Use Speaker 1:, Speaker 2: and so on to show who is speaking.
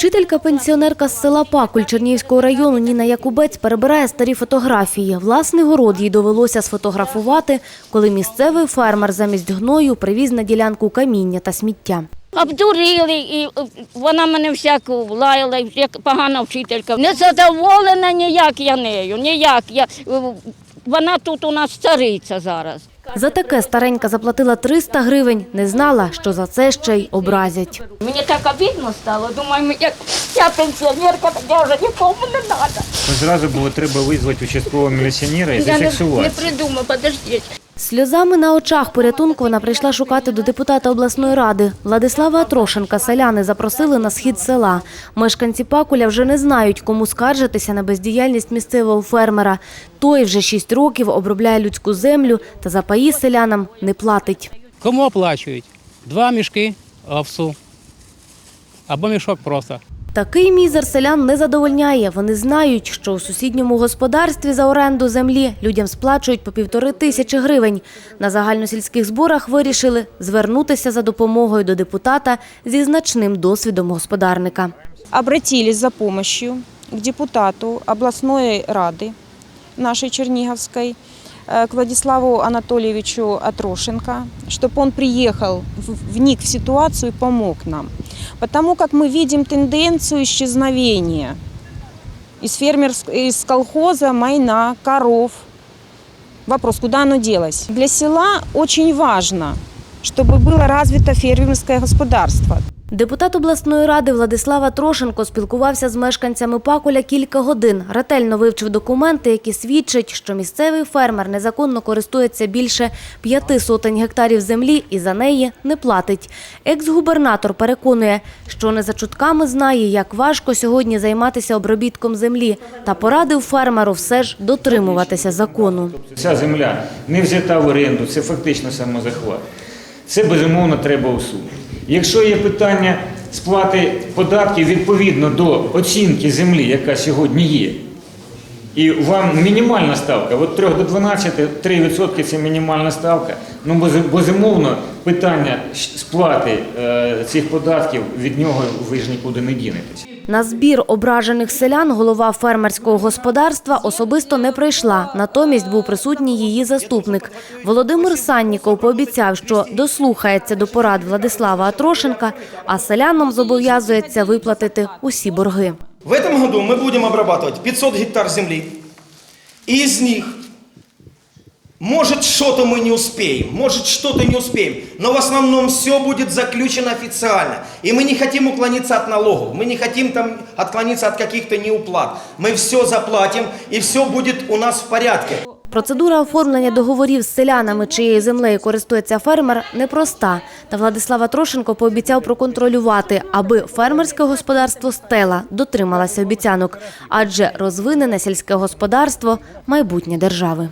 Speaker 1: Вчителька-пенсіонерка з села Пакуль Чернігівського району Ніна Якубець перебирає старі фотографії. Власний город їй довелося сфотографувати, коли місцевий фермер замість гною привіз на ділянку каміння та сміття.
Speaker 2: Обдурили, і вона мене всяку лаяла, як погана вчителька. Не задоволена ніяк я нею, ніяк. Я, вона тут у нас цариця зараз.
Speaker 1: За таке старенька заплатила 300 гривень, не знала, що за це ще й образять.
Speaker 2: Мені так обідно стало, думаю, як я пенсіонерка, так я вже нікому не треба.
Speaker 3: Ну, Зразу було треба визвати участкового міліціонера і
Speaker 2: Я не, не придумав, подождіть.
Speaker 1: Сльозами на очах порятунку вона прийшла шукати до депутата обласної ради. Владислава Трошенка селяни запросили на схід села. Мешканці Пакуля вже не знають, кому скаржитися на бездіяльність місцевого фермера. Той вже шість років обробляє людську землю та за паї селянам не платить.
Speaker 4: Кому оплачують? Два мішки овсу або мішок просто.
Speaker 1: Такий мізер селян не задовольняє. Вони знають, що у сусідньому господарстві за оренду землі людям сплачують по півтори тисячі гривень. На загальносільських зборах вирішили звернутися за допомогою до депутата зі значним досвідом господарника.
Speaker 5: обратились за помощью к депутату областной рады нашей Черниговской, э, к Владиславу Анатольевичу Атрошенко, чтобы он приехал, в- вник в ситуацию и помог нам. Потому как мы видим тенденцию исчезновения из, фермерск... из колхоза майна, коров. Вопрос, куда оно делось? Для села очень важно, чтобы было развито фермерское господарство.
Speaker 1: Депутат обласної ради Владислава Трошенко спілкувався з мешканцями Пакуля кілька годин. Ретельно вивчив документи, які свідчать, що місцевий фермер незаконно користується більше п'яти сотень гектарів землі і за неї не платить. Екс-губернатор переконує, що не за чутками знає, як важко сьогодні займатися обробітком землі, та порадив фермеру все ж дотримуватися закону.
Speaker 3: Ця земля не взята в оренду, це фактично самозахват. Це безумовно треба усунути. Якщо є питання сплати податків відповідно до оцінки землі, яка сьогодні є, і вам мінімальна ставка, від 3 до 12, 3% це мінімальна ставка. Ну, безумовно, питання сплати е, цих податків від нього ви ж нікуди не дінетесь.
Speaker 1: На збір ображених селян голова фермерського господарства особисто не прийшла. Натомість був присутній її заступник. Володимир Санніков пообіцяв, що дослухається до порад Владислава Атрошенка, а селянам зобов'язується виплатити усі борги.
Speaker 6: В этом году мы будем обрабатывать 500 гектар земли. И из них, может, что-то мы не успеем, может, что-то не успеем, но в основном все будет заключено официально. И мы не хотим уклониться от налогов, мы не хотим там отклониться от каких-то неуплат. Мы все заплатим, и все будет у нас в порядке.
Speaker 1: Процедура оформлення договорів з селянами, чиєю землею користується фермер, непроста. Та Владислава Трошенко пообіцяв проконтролювати, аби фермерське господарство «Стела» дотрималося обіцянок, адже розвинене сільське господарство – майбутнє держави.